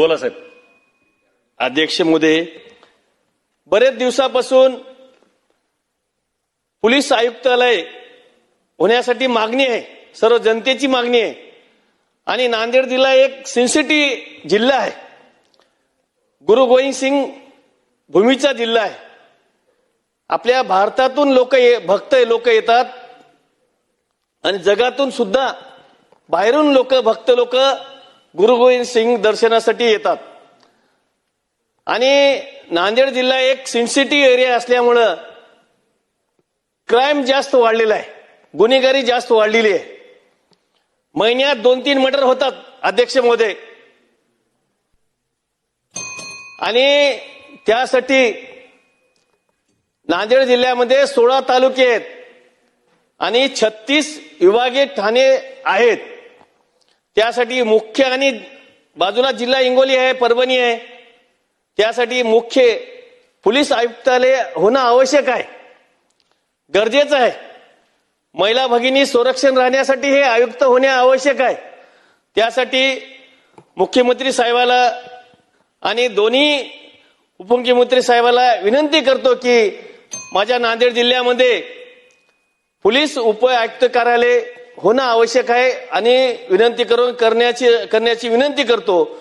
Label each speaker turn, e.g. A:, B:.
A: बोला साहेब.
B: अध्यक्ष मोदे बरेच दिवसापासून पोलीस आयुक्तालय होण्यासाठी मागणी आहे सर्व जनतेची मागणी आहे. आणि नांदेड जिल्हा एक सेन्सिटिव्ह जिल्हा आहे. गुरु गोविंद सिंग भूमीचा जिल्हा आहे. आपल्या भारतातून लोक भक्त लोक येतात. आणि जगातून सुद्धा बाहेरून लोक भक्त लोक गुरु गोविंद सिंग दर्शनासाठी येतात. आणि नांदेड जिल्हा एक सिन्सिटी एरिया असल्यामुळं क्राईम जास्त वाढलेला आहे. गुन्हेगारी जास्त वाढलेली आहे. महिन्यात दोन तीन मर्डर होतात अध्यक्ष महोदय. आणि त्यासाठी नांदेड जिल्ह्यामध्ये सोळा तालुके आहेत. आणि छत्तीस विभागीय ठाणे आहेत. त्यासाठी मुख्य आणि बाजूला जिल्हा हिंगोली आहे परभणी आहे. त्यासाठी मुख्य पोलीस आयुक्तालय होणं आवश्यक आहे. गरजेचं आहे. महिला भगिनी संरक्षण राहण्यासाठी हे आयुक्त होणे आवश्यक आहे. त्यासाठी मुख्यमंत्री साहेबाला आणि दोन्ही उपमुख्यमंत्री साहेबाला विनंती करतो की माझ्या नांदेड जिल्ह्यामध्ये पोलीस उप आयुक्त कार्यालय होणं आवश्यक आहे आणि विनंती करून करण्याची करण्याची विनंती करतो.